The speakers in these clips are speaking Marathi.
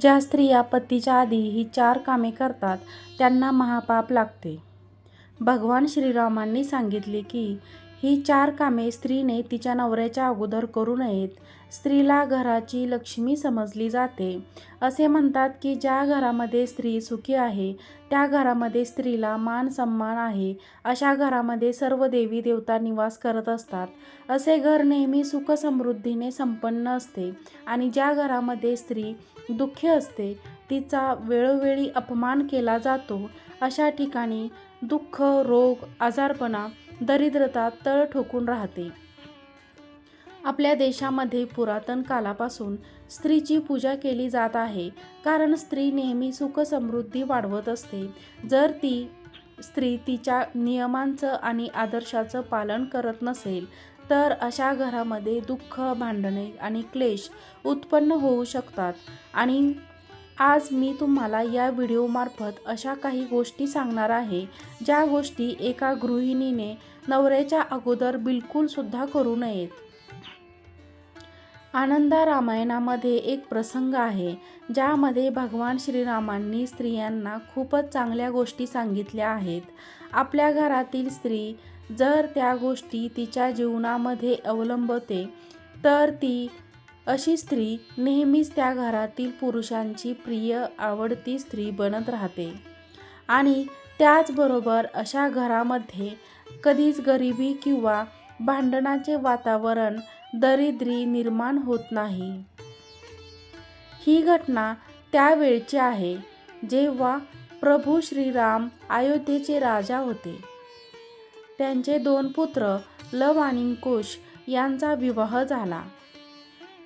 ज्या स्त्रिया पतीच्या आधी ही चार कामे करतात त्यांना महापाप लागते. भगवान श्रीरामांनी सांगितले की ही चार कामे स्त्रीने तिच्या नवऱ्याच्या अगोदर करू नयेत. स्त्रीला घराची लक्ष्मी समजली जाते. असे म्हणतात की ज्या घरामध्ये स्त्री सुखी आहे, त्या घरामध्ये स्त्रीला मान-सन्मान आहे. अशा घरामध्ये सर्व देवी देवता निवास करत असतात. असे घर नेहमी सुखसमृद्धीने संपन्न असते आणि ज्या घरामध्ये स्त्री दुःखी असते, तिचा वेळोवेळी अपमान केला जातो, अशा ठिकाणी दुःख, रोग, आजारपणा, दरिद्रता तळ ठोकून राहते. आपल्या देशामध्ये पुरातन कालापासून स्त्रीची पूजा केली जात आहे. कारण स्त्री नेहमी सुख-समृद्धी वाढवत असते. जर ती स्त्री तिच्या नियमांचं आणि आदर्शाचं पालन करत नसेल, तर अशा घरामध्ये दुःख, भांडणे आणि क्लेश उत्पन्न होऊ शकतात. आणि आज मी तुम्हाला या व्हिडिओमार्फत अशा काही गोष्टी सांगणार आहे, ज्या गोष्टी एका गृहिणीने नवऱ्याच्या अगोदर बिलकुलसुद्धा करू नयेत. आनंदा रामायणामध्ये एक प्रसंग आहे, ज्यामध्ये भगवान श्रीरामांनी स्त्रियांना खूपच चांगल्या गोष्टी सांगितल्या आहेत. आपल्या घरातील स्त्री जर त्या गोष्टी तिच्या जीवनामध्ये अवलंबते, तर ती अशी स्त्री नेहमीच त्या घरातील पुरुषांची प्रिय, आवडती स्त्री बनत राहते. आणि त्याचबरोबर अशा घरामध्ये कधीच गरिबी किंवा भांडणाचे वातावरण, दरिद्री निर्माण होत नाही. ही घटना त्यावेळची आहे, जेव्हा प्रभू श्रीराम अयोध्येचे राजा होते. त्यांचे दोन पुत्र लव आणि कुश यांचा विवाह झाला.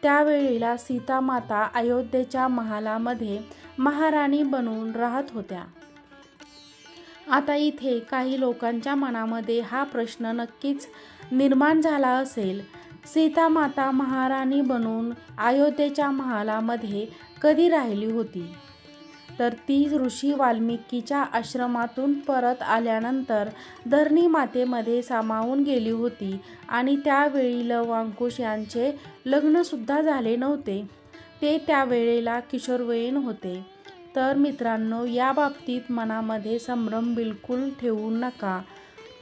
त्यावेळेला सीतामाता अयोध्येच्या महालामध्ये महाराणी बनून राहत होत्या. आता इथे काही लोकांच्या मनामध्ये हा प्रश्न नक्कीच निर्माण झाला असेल, सीतामाता महाराणी बनून अयोध्येच्या महालामध्ये कधी राहिली होती? तर ती ऋषी वाल्मिकीच्या आश्रमातून परत आल्यानंतर धरणी मातेमध्ये सामावून गेली होती आणि त्यावेळी लवांकुश यांचे लग्नसुद्धा झाले नव्हते. ते त्यावेळेला किशोरवयीन होते. तर मित्रांनो, याबाबतीत मनामध्ये संभ्रम बिलकुल ठेवू नका.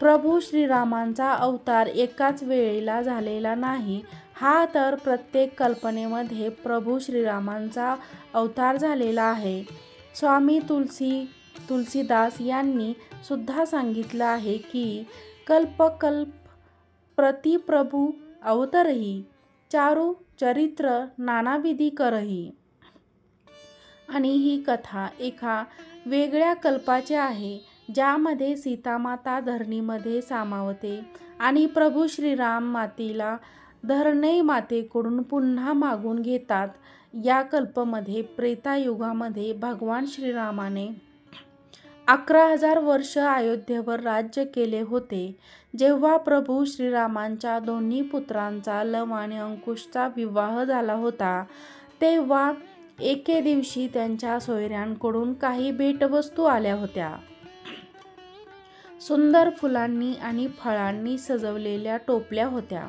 प्रभू श्रीरामांचा अवतार एकाच वेळेला झालेला नाही, हा तर प्रत्येक कल्पनेमध्ये प्रभू श्रीरामांचा अवतार झालेला आहे. स्वामी तुलसी तुलसीदास यांनी सुद्धा सांगितलं आहे की, कल्पकल्प प्रतिप्रभू प्रति अवतरही, चारु चरित्र नानाविधी करही. आणि ही कथा एका वेगळ्या कल्पाची आहे, ज्यामध्ये सीतामाता धरणीमध्ये सामावते आणि प्रभू श्रीराम मातेला धरणीमातेकडून पुन्हा मागून घेतात. या कल्पमध्ये प्रेतायुगामध्ये भगवान श्रीरामाने अकरा हजार वर्ष अयोध्येवर राज्य केले होते. जेव्हा प्रभू श्रीरामांच्या दोन्ही पुत्रांचा लव आणि अंकुशचा विवाह झाला होता, तेव्हा एके दिवशी त्यांच्या सोयऱ्यांकडून काही भेटवस्तू आल्या होत्या. सुंदर फुलांनी आणि फळांनी सजवलेल्या टोपल्या होत्या.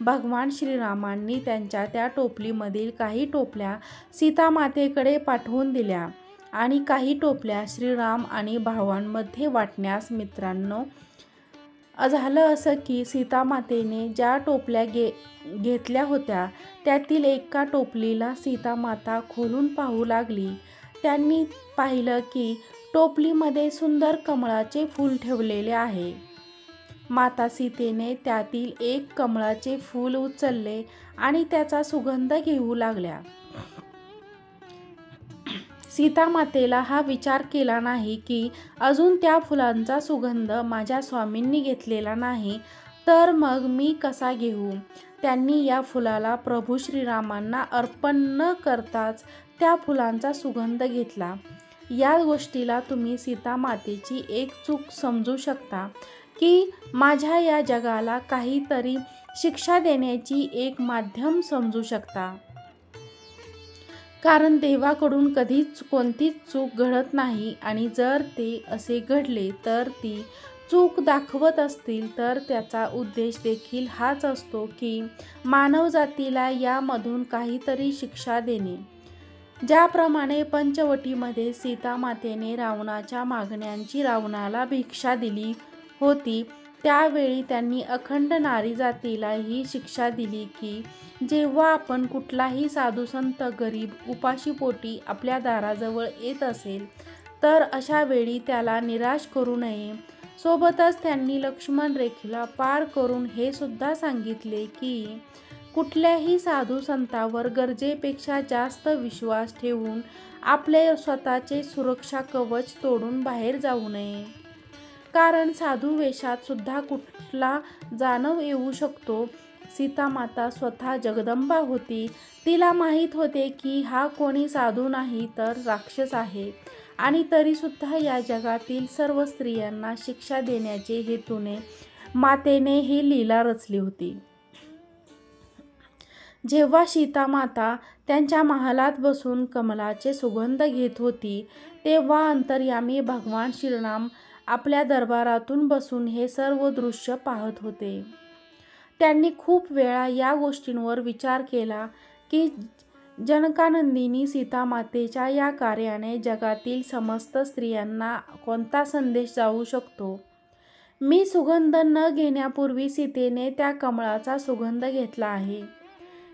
भगवान श्रीरामांनी त्यांच्या त्या टोपलीमधील काही टोपल्या सीतामातेकडे पाठवून दिल्या आणि काही टोपल्या श्रीराम आणि भावांमध्ये वाटण्यास. मित्रांनो, झालं असं की, सीतामातेने ज्या टोपल्या घेतल्या होत्या, त्यातील एका टोपलीला सीतामाता खोलून पाहू लागली. त्यांनी पाहिलं की, टोपलीमध्ये सुंदर कमळाचे फूल ठेवलेले आहे. माता सीतेने त्यातील एक कमळाचे फूल उचलले आणि त्याचा सुगंध घेऊ लागल्या. सीतामातेला हा विचार केला नाही की, अजून त्या फुलांचा सुगंध माझ्या स्वामींनी घेतलेला नाही, तर मग मी कसा घेऊ? त्यांनी या फुलाला प्रभू श्रीरामांना अर्पण न करताच त्या फुलांचा सुगंध घेतला. या गोष्टीला तुम्ही सीतामातेची एक चूक समजू शकता की माझ्या या जगाला काहीतरी शिक्षा देण्याची एक माध्यम समजू शकता. कारण देवाकडून कधीच कोणतीच चूक घडत नाही आणि जर ते असे घडले तर ती चूक दाखवत असतील तर त्याचा उद्देश देखील हाच असतो की, मानवजातीला यामधून काहीतरी शिक्षा देणे. ज्याप्रमाणे पंचवटीमध्ये सीतामातेने रावणाच्या मागण्यांची रावणाला भिक्षा दिली होती. त्यावेळी त्यांनी अखंड नारी जातीला ही शिक्षा दिली की जेव्हा आपण कुठलाही साधुसंत गरीब उपाशीपोटी आपल्या दाराजवळ येत असेल तर अशा वेळी त्याला निराश करू नये. सोबतच त्यांनी लक्ष्मण रेखेला पार करून हे सुद्धा सांगितले की कुठल्याही साधू संतावर गरजेपेक्षा जास्त विश्वास ठेवून आपले स्वतःचे सुरक्षा कवच तोडून बाहेर जाऊ नये. कारण साधू वेशात सुद्धा कुठला जाणव येऊ शकतो. सीतामाता स्वतः जगदंबा होती. तिला माहीत होते की हा कोणी साधू नाही तर राक्षस आहे. आणि तरीसुद्धा या जगातील सर्व स्त्रियांना शिक्षा देण्याचे हेतूने मातेने ही लीला रचली होती. जेव्हा सीतामाता त्यांच्या महालात बसून कमलाचे सुगंध घेत होती तेव्हा अंतर्यामी भगवान श्रीराम आपल्या दरबारातून बसून हे सर्व दृश्य पाहत होते. त्यांनी खूप वेळा या गोष्टींवर विचार केला की जनकानंदिनी सीतामातेच्या या कार्याने जगातील समस्त स्त्रियांना कोणता संदेश जाऊ शकतो? मी सुगंध न घेण्यापूर्वी सीतेने त्या कमळाचा सुगंध घेतला आहे.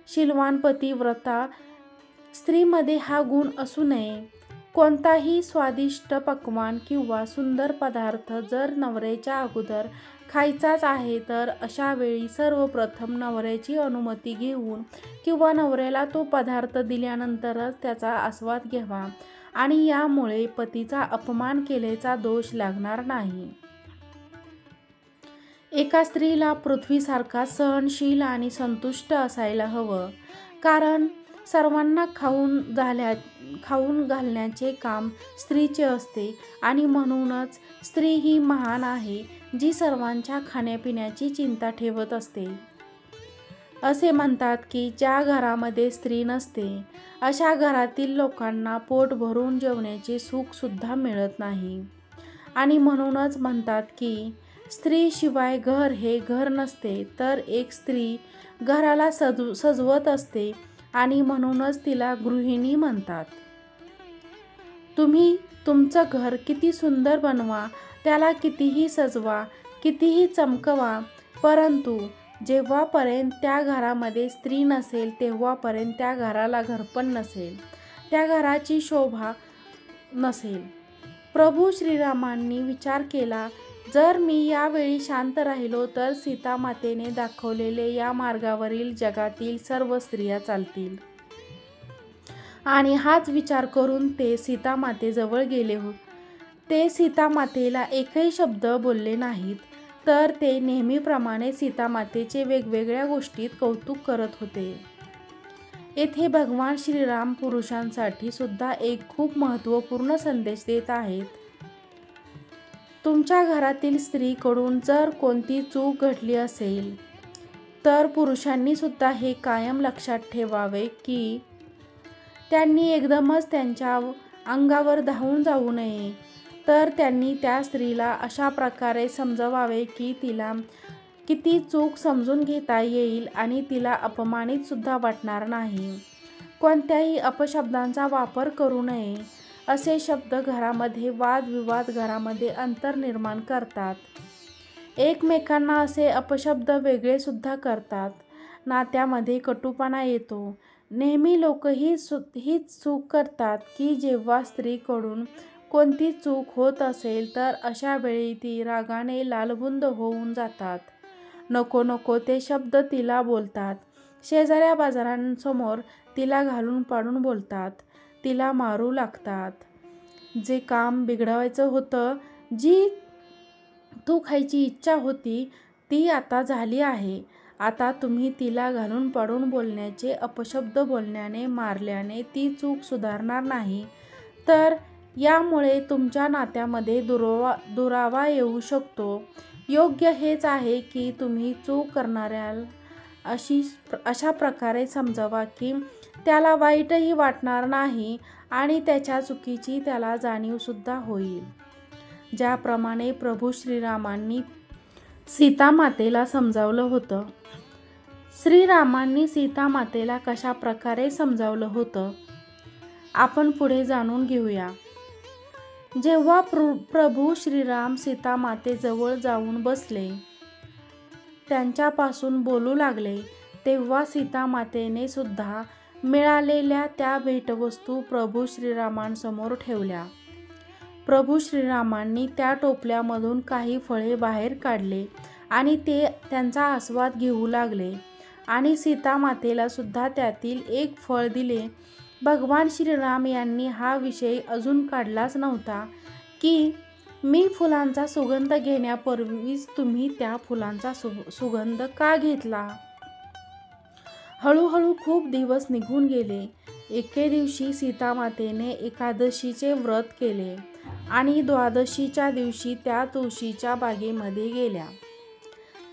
शिलवानपती व्रता स्त्रीमध्ये हा गुण असू नये. कोणताही स्वादिष्ट पक्वान किंवा सुंदर पदार्थ जर नवऱ्याच्या अगोदर खायचाच आहे तर अशा वेळी सर्वप्रथम नवऱ्याची अनुमती घेऊन किंवा नवऱ्याला तो पदार्थ दिल्यानंतरच त्याचा आस्वाद घ्यावा आणि यामुळे पतीचा अपमान केल्याचा दोष लागणार नाही. एका स्त्रीला पृथ्वीसारखा सहनशील आणि संतुष्ट असायला हवं कारण सर्वांना खाऊन झाल्या खाऊन घालण्याचे काम स्त्रीचे असते आणि म्हणूनच स्त्री ही महान आहे जी सर्वांच्या खाण्यापिण्याची चिंता ठेवत असते. असे म्हणतात की ज्या घरामध्ये स्त्री नसते अशा घरातील लोकांना पोट भरून जेवण्याचे सुखसुद्धा मिळत नाही. आणि म्हणूनच म्हणतात की स्त्रीशिवाय घर हे घर नसते तर एक स्त्री घराला सजव सजवत असते आणि म्हणूनच तिला गृहिणी म्हणतात. तुम्ही तुमचं घर किती सुंदर बनवा त्याला कितीही सजवा कितीही चमकवा परंतु जेव्हापर्यंत त्या घरामध्ये स्त्री नसेल तेव्हापर्यंत त्या घराला घरपण नसेल त्या घराची शोभा नसेल. प्रभू श्रीरामांनी विचार केला जर मी यावेळी शांत राहिलो तर सीतामातेने दाखवलेले या मार्गावरील जगातील सर्व स्त्रिया चालतील. आणि हाच विचार करून ते सीतामातेजवळ गेले हो. ते सीतामातेला एकही शब्द बोलले नाहीत तर ते नेहमीप्रमाणे सीतामातेचे वेगवेगळ्या गोष्टीत कौतुक करत होते. येथे भगवान श्रीराम पुरुषांसाठी सुद्धा एक खूप महत्त्वपूर्ण संदेश देत आहेत. तुमच्या घरातील स्त्रीकडून जर कोणती चूक घडली असेल तर पुरुषांनी सुद्धा हे कायम लक्षात ठेवावे की त्यांनी एकदमच त्यांच्या अंगावर धावून जाऊ नये. तर त्यांनी त्या स्त्रीला अशा प्रकारे समजवावे की तिला किती चूक समजून घेता येईल आणि तिला अपमानितसुद्धा वाटणार नाही. कोणत्याही अपशब्दांचा वापर करू नये. असे शब्द घरामध्ये वादविवाद घरामध्ये अंतर निर्माण करतात. एकमेकांना असे अपशब्द वेगळे सुद्धा करतात. नात्यामध्ये कटुपणा येतो. नेहमी लोक ही सु हीच चूक करतात की जेव्हा स्त्रीकडून कोणती चूक होत असेल तर अशा वेळी ती रागाने लालबुंद होऊन जातात. नको नको ते शब्द तिला बोलतात. शेजाऱ्या बाजारांसमोर तिला घालून पाडून बोलतात. तिला मारू लागतात. जे काम बिघडवायचं होतं जी तू खायची इच्छा होती ती आता झाली आहे. आता तुम्ही तिला घालून पाडून बोलण्याचे अपशब्द बोलण्याने मारल्याने ती चूक सुधारणार नाही. तर यामुळे तुमच्या नात्यामध्ये दुरावा दुरावा येऊ शकतो. योग्य हेच आहे की तुम्ही चूक करणाऱ्या अशी अशा प्रकारे समजावा की त्याला वाईटही वाटणार नाही आणि त्याच्या चुकीची त्याला जाणीवसुद्धा होईल. ज्याप्रमाणे प्रभू श्रीरामांनी सीतामातेला समजावलं होतं. श्रीरामांनी सीतामातेला कशा प्रकारे समजावलं होतं? आपण पुढे जाणून घेऊया. जेव्हा प्र प्रभू श्रीराम सीतामातेजवळ जाऊन बसले त्यांच्यापासून बोलू लागले तेव्हा सीतामातेने सुद्धा मिळालेल्या त्या भेटवस्तू प्रभू श्रीरामांसमोर ठेवल्या. प्रभू श्रीरामांनी त्या टोपल्यामधून काही फळे बाहेर काढले आणि ते त्यांचा आस्वाद घेऊ लागले आणि सीतामातेला सुद्धा त्यातील एक फळ दिले. भगवान श्रीराम यांनी हा विषय अजून काढलाच नव्हता की मी फुलांचा सुगंध घेण्यापूर्वीच तुम्ही त्या फुलांचा सु सुगंध का घेतला? हळूहळू खूप दिवस निघून गेले. एके दिवशी सीतामातेने एकादशीचे व्रत केले आणि द्वादशीच्या दिवशी त्या तुळशीच्या बागेमध्ये गेल्या.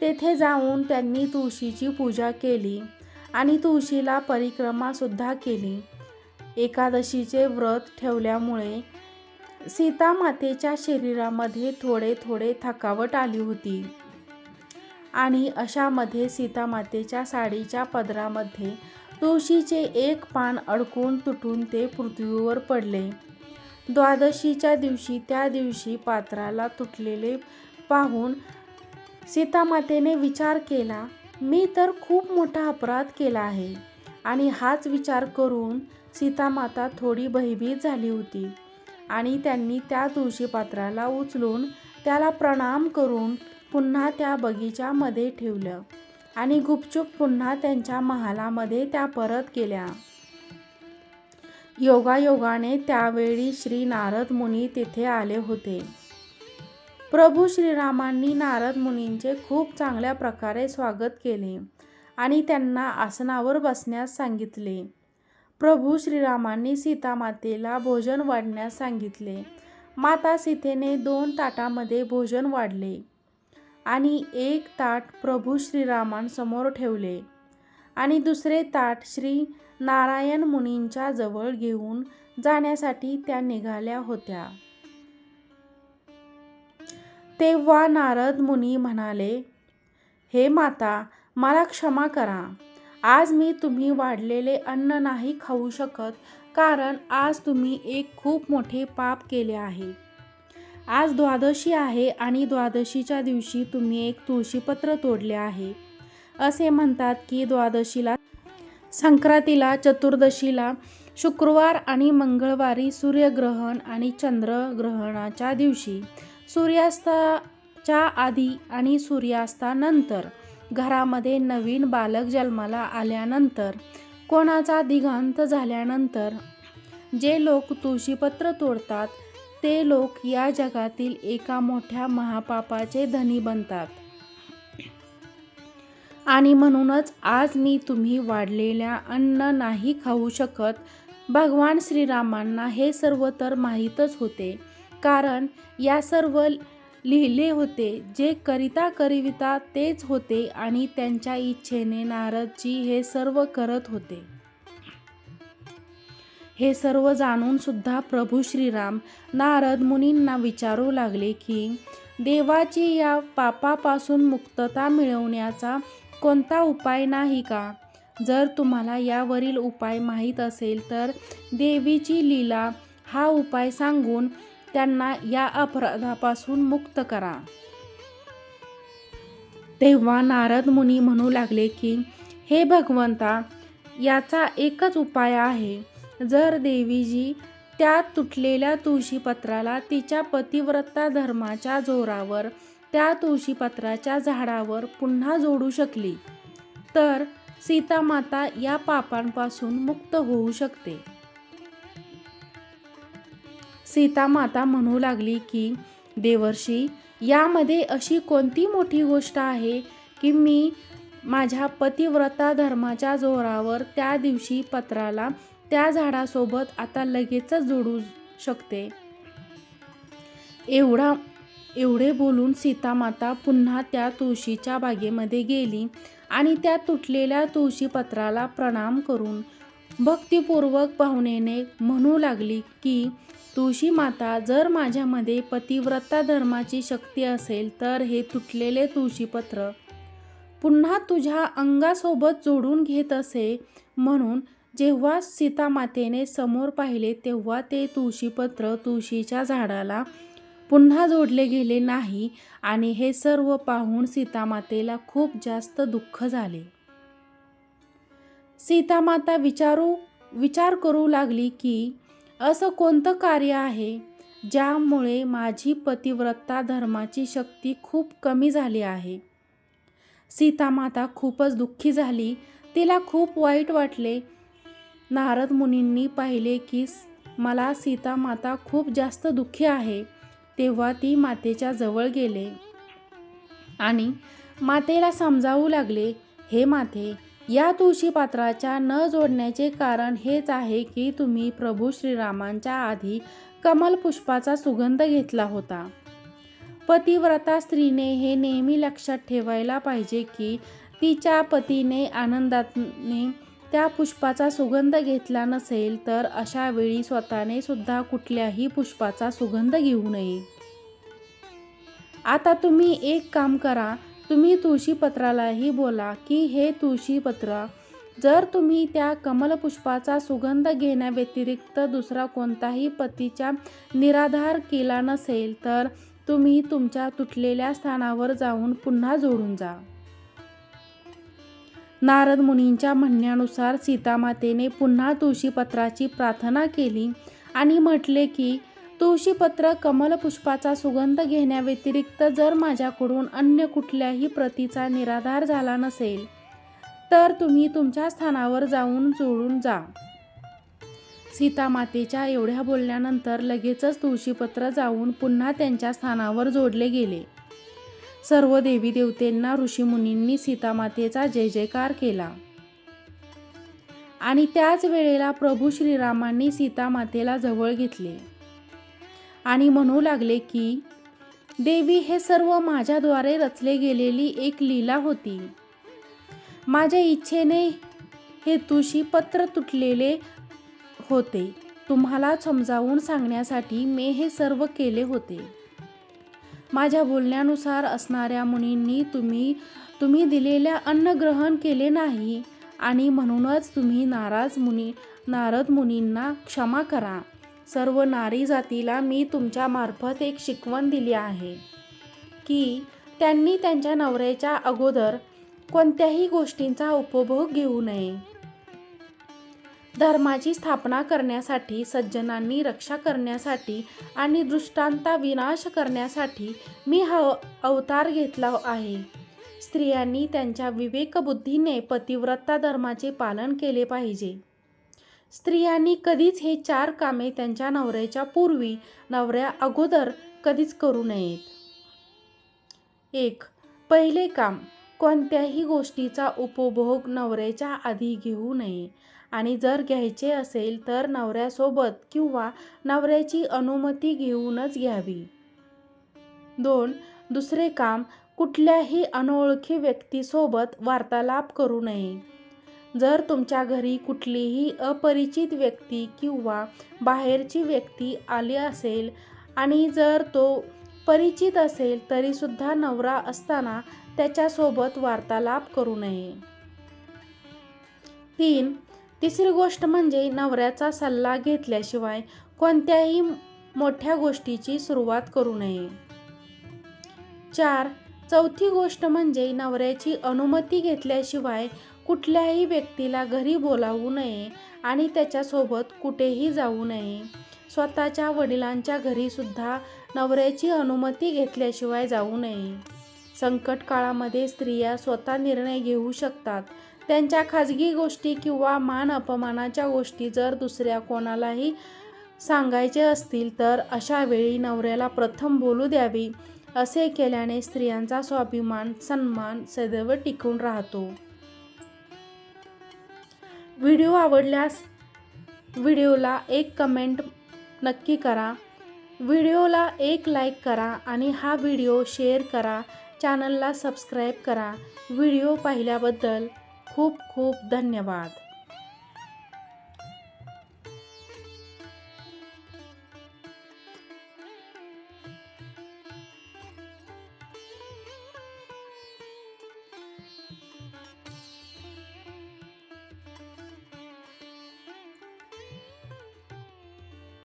तेथे जाऊन त्यांनी तुळशीची पूजा केली आणि तुळशीला परिक्रमासुद्धा केली. एकादशीचे व्रत ठेवल्यामुळे सीतामातेच्या शरीरामध्ये थोडे थोडे थकावट आली होती. आणि अशामध्ये सीतामातेच्या साडीच्या पदरामध्ये तुळशीचे एक पान अडकून तुटून ते पृथ्वीवर पडले. द्वादशीच्या दिवशी त्या दिवशी पात्राला तुटलेले पाहून सीतामातेने विचार केला मी तर खूप मोठा अपराध केला आहे. आणि हाच विचार करून सीतामाता थोडी भयभीत झाली होती. आणि त्यांनी त्या तुळशी पात्राला उचलून त्याला प्रणाम करून पुन्हा त्या बगीच्यामध्ये ठेवलं. आणि गुपचूप पुन्हा त्यांच्या महालामध्ये त्या परत गेल्या. योगायोगाने त्यावेळी श्री नारद मुनी तिथे आले होते. प्रभू श्रीरामांनी नारद मुनींचे खूप चांगल्या प्रकारे स्वागत केले आणि त्यांना आसनावर बसण्यास सांगितले. प्रभू श्रीरामांनी सीतामातेला भोजन वाढण्यास सांगितले. माता सीतेने दोन ताटामध्ये भोजन वाढले आणि एक ताट प्रभू श्रीरामांसमोर ठेवले आणि दुसरे ताट श्री नारायण मुनींच्या जवळ घेऊन जाण्यासाठी त्या निघाल्या होत्या. तेव्हा नारद मुनी म्हणाले हे माता मला क्षमा करा. आज मी तुम्ही वाढलेले अन्न नाही खाऊ शकत कारण आज तुम्ही एक खूप मोठे पाप केले आहे. आज द्वादशी आहे आणि द्वादशीच्या दिवशी तुम्ही एक तुळशीपत्र तोडले आहे. असे म्हणतात की द्वादशीला संक्रांतीला चतुर्दशीला शुक्रवार आणि मंगळवारी सूर्यग्रहण आणि चंद्रग्रहणाच्या दिवशी सूर्यास्ताच्या आधी आणि सूर्यास्तानंतर घरामध्ये नवीन बालक जन्माला आल्यानंतर कोणाचा दिगांत झाल्यानंतर जे लोक तुळशीपत्र तोडतात ते लोक या जगातील एका मोठ्या महापापाचे धनी बनतात. आणि म्हणूनच आज मी तुम्ही वाढलेल्या अन्न नाही खाऊ शकत. भगवान श्रीरामांना हे सर्व तर माहीतच होते. कारण या सर्व लिहिले होते. जे करिता करिविता तेच होते आणि त्यांच्या इच्छेने नारदजी हे सर्व करत होते. हे सर्व जाणून सुद्धा प्रभू श्रीराम नारद मुनींना विचारू लागले की देवाची या पापापासून मुक्तता मिळवण्याचा कोणता उपाय नाही का? जर तुम्हाला यावरील उपाय माहीत असेल तर देवीची लीला हा उपाय सांगून त्यांना या अपराधापासून मुक्त करा. तेव्हा नारद मुनी म्हणू लागले की हे भगवंता याचा एकच उपाय आहे. जर देवीजी त्या तुटलेल्या तुळशीपत्राला तिच्या पतिव्रता धर्माच्या जोरावर त्या तुळशीपत्राच्या झाडावर पुन्हा जोडू शकली तर सीतामाता या पापांपासून मुक्त होऊ शकते. सीतामाता म्हणू लागली की देवर्षी यामध्ये अशी कोणती मोठी गोष्ट आहे की मी माझ्या पतिव्रता धर्माच्या जोरावर त्या दिवशी पत्राला त्या झाडासोबत आता लगेचच जोडू शकते? एवढा एवढे बोलून सीतामाता पुन्हा त्या तुळशीच्या बागेमध्ये गेली आणि त्या तुटलेल्या तुळशीपत्राला प्रणाम करून भक्तिपूर्वक भावनेने म्हणू लागली की तुळशी माता जर माझ्यामध्ये पतिव्रता धर्माची शक्ती असेल तर हे तुटलेले तुळशीपत्र. पुन्हा तुझ्या अंगासोबत जोडून घेत असे म्हणून जेव्हा सीतामातेने समोर पाहिले तेव्हा ते तुळशीपत्र तुळशीच्या झाडाला पुन्हा जोडले गेले नाही आणि हे सर्व पाहून सीतामातेला खूप जास्त दुःख झाले. सीतामाता विचारू विचार करू लागली की असं कोणतं कार्य आहे ज्यामुळे माझी पतिव्रता धर्माची शक्ती खूप कमी झाली आहे? सीतामाता खूपच दुःखी झाली. तिला खूप वाईट वाटले. नारद मुनींनी पाहिले की मला सीतामाता खूप जास्त दुःखी आहे. तेव्हा ती मातेच्या जवळ गेले. आणि मातेला समजावू लागले हे माते या तुळशी पात्राच्या न जोडण्याचे कारण हेच आहे की तुम्ही प्रभू श्रीरामांच्या आधी कमल पुष्पाचा सुगंध घेतला होता. पतिव्रता स्त्रीने हे नेहमी लक्षात ठेवायला पाहिजे की तिच्या पतीने आनंदाने त्या पुष्पाचा सुगंध घेतला नसेल तर अशा वेळी स्वतःने सुद्धा कुठल्याही पुष्पाचा सुगंध घेऊ नये. आता तुम्ही एक काम करा तुम्ही तुळशीपत्रालाही बोला की हे तुळशीपत्र जर तुम्ही त्या कमलपुष्पाचा सुगंध घेण्याव्यतिरिक्त दुसरा कोणताही पतीच्या निराधार केला नसेल तर तुम्ही तुमच्या तुटलेल्या स्थानावर जाऊन पुन्हा जोडून जा. नारद मुनींच्या म्हणण्यानुसार सीतामातेने पुन्हा तुळशीपत्राची प्रार्थना केली आणि म्हटले की तुळशीपत्र कमलपुष्पाचा सुगंध घेण्याव्यतिरिक्त जर माझ्याकडून अन्य कुठल्याही प्रतीचा निराधार झाला नसेल तर तुम्ही तुमच्या स्थानावर जाऊन जोडून जा. सीतामातेच्या एवढ्या बोलल्यानंतर लगेचच तुळशीपत्र जाऊन पुन्हा त्यांच्या स्थानावर जोडले गेले. सर्व देवी देवतेंना ऋषीमुनींनी सीतामातेचा जय जयकार केला. आणि त्याच वेळेला प्रभू श्रीरामांनी सीतामातेला जवळ घेतले. आणि म्हणू लागले की देवी हे सर्व माझ्याद्वारे रचले गेलेली एक लीला होती. माझ्या इच्छेने हे पत्र तुटलेले होते. तुम्हाला समजावून सांगण्यासाठी मी हे सर्व केले होते. माझ्या बोलण्यानुसार असणाऱ्या मुनींनी तुम्ही तुम्ही दिलेल्या अन्न ग्रहण केले नाही आणि म्हणूनच तुम्ही नाराज मुनी नारद मुनींना क्षमा करा. सर्व नारी जातीला मी तुमच्यामार्फत एक शिकवण दिली आहे की त्यांनी त्यांच्या नवऱ्याच्या अगोदर कोणत्याही गोष्टींचा उपभोग घेऊ नये. धर्माची स्थापना करण्यासाठी सज्जनांनी रक्षा करण्यासाठी आणि दृष्टांता विनाश करण्यासाठी मी हा अवतार घेतला आहे. स्त्रियांनी त्यांच्या विवेकबुद्धीने पतिव्रता धर्माचे पालन केले पाहिजे. स्त्रियांनी कधीच हे चार कामे त्यांच्या नवऱ्याच्या पूर्वी नवऱ्या अगोदर कधीच करू नयेत. एक पहिले काम कोणत्याही गोष्टीचा उपभोग नवऱ्याच्या आधी घेऊ नये. आणि जर घ्यायचे असेल तर नवऱ्यासोबत किंवा नवऱ्याची अनुमती घेऊनच घ्यावी. दोन दुसरे काम कुठल्याही अनोळखी व्यक्तीसोबत वार्तालाप करू नये. जर तुमच्या घरी कुठलीही अपरिचित व्यक्ती किंवा बाहेरची व्यक्ती आली असेल आणि जर तो परिचित असेल तरीसुद्धा नवरा असताना त्याच्यासोबत वार्तालाप करू नये. तीन तिसरी गोष्ट म्हणजे नवऱ्याचा सल्ला घेतल्याशिवाय कोणत्याही मोठ्या गोष्टीची सुरुवात करू नये. चार चौथी गोष्ट म्हणजे नवऱ्याची अनुमती घेतल्याशिवाय कुठल्याही व्यक्तीला घरी बोलावू नये आणि त्याच्यासोबत कुठेही जाऊ नये. स्वतःच्या वडिलांच्या घरीसुद्धा नवऱ्याची अनुमती घेतल्याशिवाय जाऊ नये. संकट काळामध्ये स्त्रिया स्वतः निर्णय घेऊ शकतात. त्यांच्या खाजगी गोष्टी किंवा मान अपमानाच्या गोष्टी जर दुसऱ्या कोणालाही सांगायचे असतील तर अशा वेळी नवऱ्याला प्रथम बोलू द्यावी असे केल्याने स्त्रियांचा स्वाभिमान सन्मान सदैव टिकून राहतो. व्हिडिओ आवडल्यास व्हिडिओला एक कमेंट नक्की करा. व्हिडिओला एक लाईक करा आणि हा व्हिडिओ शेअर करा. चॅनलला सबस्क्राईब करा. व्हिडिओ पाहिल्याबद्दल खूप खूप धन्यवाद.